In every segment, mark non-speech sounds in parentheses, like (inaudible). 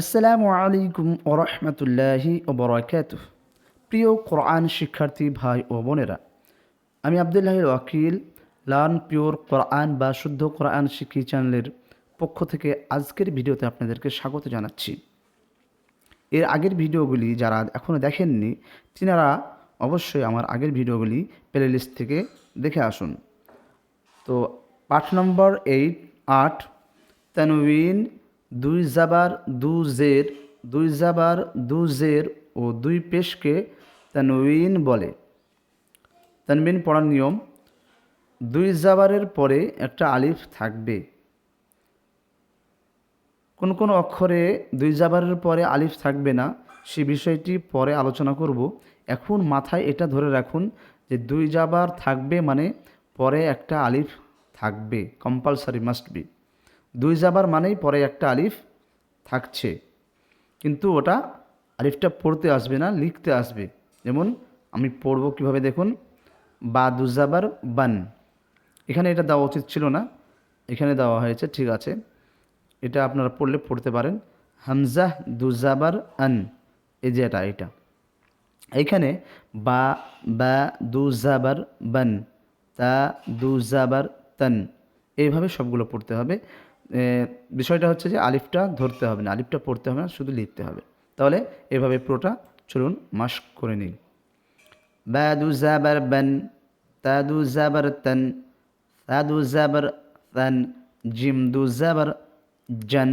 আসসালামু আলাইকুম ওরহমতুল্লাহি ওবরাকাত প্রিয় কোরআন শিক্ষার্থী ভাই ও বোনেরা, আমি Abdullah Wakil, learn pure Quran বা শুদ্ধ কোরআন শিক্ষি চ্যানেলের পক্ষ থেকে আজকের ভিডিওতে আপনাদেরকে স্বাগত জানাচ্ছি। এর আগের ভিডিওগুলি যারা এখনও দেখেননি, তিনারা অবশ্যই আমার আগের ভিডিওগুলি প্লে লিস্ট থেকে দেখে আসুন। তো পাঠ নম্বর এইট আট তানউইন দুই জাবার দু জের, দুই জাবার দু জের ও দুই পেশকে তানউইন বলে। তানবিন পড়ার নিয়ম, দুই জাবারের পরে একটা আলিফ থাকবে। কোন কোন অক্ষরে দুই জাবারের পরে আলিফ থাকবে না, সে বিষয়টি পরে আলোচনা করব। এখন মাথায় এটা ধরে রাখুন যে দুই জাবার থাকবে মানে পরে একটা আলিফ থাকবে কম্পালসারি মাস্ট বি দুই জাবার মানেই পরে একটা আলিফ থাকছে। কিন্তু ওটা আলিফটা পড়তে আসবে না, লিখতে আসবে। যেমন আমি পড়ব কীভাবে দেখুন, বা দুজাবার বান। এখানে এটা দেওয়া উচিত ছিল না, এখানে দেওয়া হয়েছে, ঠিক আছে। এটা আপনারা পড়লে পড়তে পারেন। হামজাহ দুজাবার আন, এই যে এটা এটা এইখানে বা বা দুজাবার বান, তা দুজাবার তান, এইভাবে সবগুলো পড়তে হবে। বিষয়টা হচ্ছে যে আলিফটা ধরতে হবে না, আলিফটা পড়তে হবে না, শুধু লিখতে হবে। তাহলে এভাবে পুরোটা চলুন মাস্ক করে নিন বাদু জাবার বান, তাদু জাবার তান সাদু জাবার তান জিম দু জাবার জান,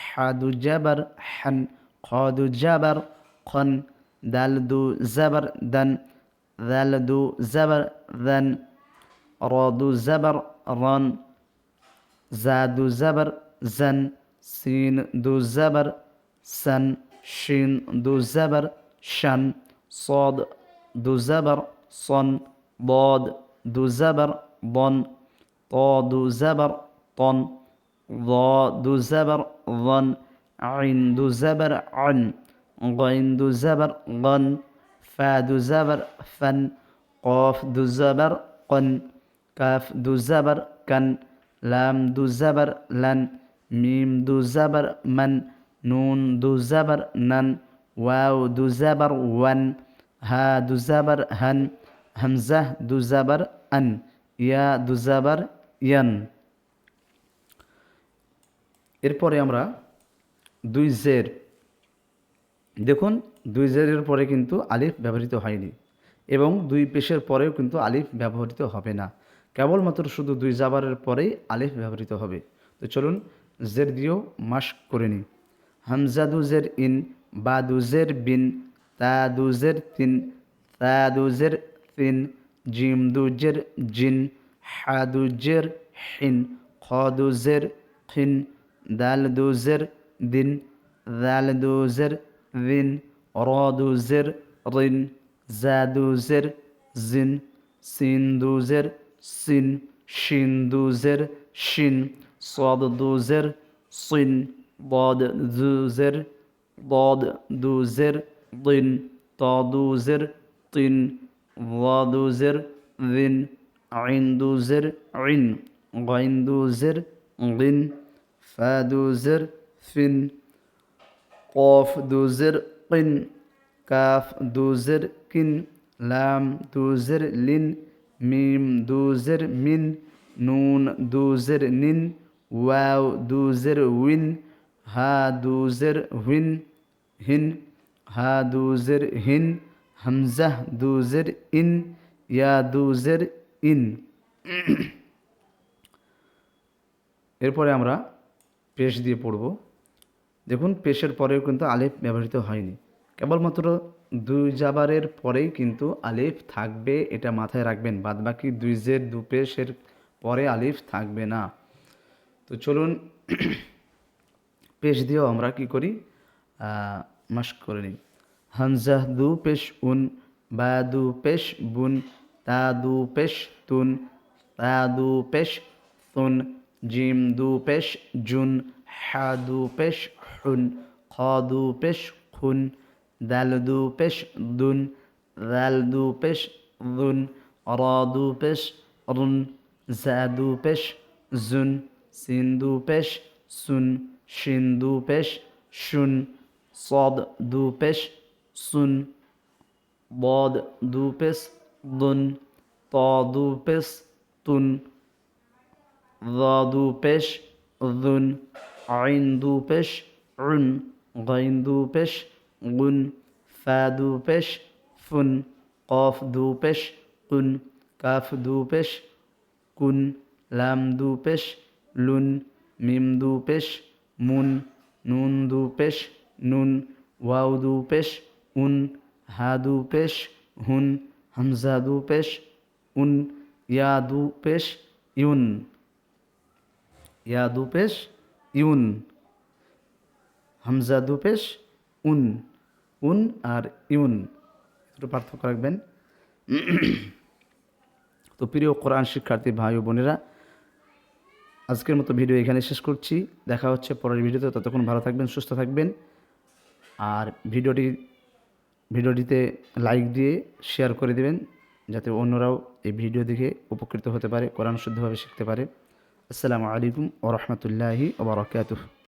হাদু জাবার হান, খদু জাবার খন দাল দু জাবার দান দাল দু জাবার দান, রদু জাবার রন زاد زبر زن سين دو زبر سن شين دو زبر شن صاد دو زبر صن ضاد دو زبر ضن طا دو زبر طن ضا دو زبر ظن عين دو زبر عن غين دو زبر غن فا دو زبر فن قاف دو زبر قن كاف دو زبر كن লাম দু জাবার লান, মিম দু জাবার মান, নুন দু জাবার নান, ওয়াও দু জাবার ওয়ান, হা দু জাবার হান হামজাহ দু জাবার আন, ইয়া দু জাবার ইয়ান। এরপরে আমরা দুই জের, দেখুন দুই জেরের পরে কিন্তু আলিফ ব্যবহৃত হয়নি এবং দুই পেশের পরেও কিন্তু আলিফ ব্যবহৃত হবে না। কেবলমাত্র শুধু দুই জাবারের পরেই আলিফ ব্যবহৃত হবে তো চলুন জের দিয়েও মাস্ক করে নিই হামজা দুজের ইন বা দুজের বিন তা দুজের তিন তা দুজের তিন জিম দুজের জিন হা দুজের হিন খ দুজের খিন দাল দুজের দিন দাল দুজের দিন র দুজের রিন জা দুজের জিন সিন দুজের সিন শিন দুজের শিন صاد دوزر صن ضاد دوزر ضاد دوزر ضن طا دوزر طن ضا دوزر ذن عين دوزر عن غين دوزر غن فا دوزر فن قاف دوزر قن কাফ দুজের কিন লাম দুজের লিন মিম দুজের মিন, নুন দুজের নিন, ওয়াও দুজের উইন, হা দুজের হুইন, হিন, হা দুজের হিন হামজাহ দুজের ইন, ইয়া দুজের ইন। এরপরে আমরা পেশ দিয়ে পড়ব। দেখুন, পেশের পরেও কিন্তু আলিফ ব্যবহৃত হয়নি। কেবলমাত্র দুই জাবারের পরেই কিন্তু আলিফ থাকবে, এটা মাথায় রাখবেন। বাদবাকি দুই জের দু পেশের পরে আলিফ থাকবে না। তো চলুন, পেশ দিয়েও আমরা কি করি? মাস করে নিই। হামজাহ দু পেশ উন, বা দু পেশ বুন, তা দু পেশ তুন, তা দু পেশ তুন, জিম দু পেশ জুন, হা দু পেশ হুন, খ দু পেশ খুন দাল দু পেশ দুন দাল দু পেশ দুন র দু পেশ রুন জা দু পেশ জুন সিন দু পেশ সুন শিন দু পেশ শুন সদ দু পেশ সুন বদ দু পেশ দুন ত দু পেশ তুন ضاد পেশ ذن عين দু পেশ عن غين দু পেশ গুন ফা দু পেশ ফুন কফ দু পেশ কুন কাফ দু পেশ কুন লাম দু পেশ লুন মিম দু পেশ মুন নুন দু পেশ নুন ওয়াও দু পেশ উন হা দু পেশ হুন হামজা দু পেশ উন ইয়া দু পেশ ইউন ইয়া দু পেশ ইউন হামজা দু পেশ উন উন আর ইউন। একটু পার্থক্য রাখবেন। (clears throat) তো প্রিয় কোরআন শিক্ষার্থী ভাই ও বোনেরা, আজকের মতো ভিডিও এখানে শেষ করছি। দেখা হচ্ছে পরের ভিডিওতে। ততক্ষণ ভালো থাকবেন, সুস্থ থাকবেন। আর ভিডিওটি, ভিডিওটিতে লাইক দিয়ে শেয়ার করে দেবেন, যাতে অন্যরাও এই ভিডিও দেখে উপকৃত হতে পারে, কোরআন শুদ্ধভাবে শিখতে পারে। আসসালামু আলাইকুম ও রহমতুল্লাহি ওবরাকাতুহ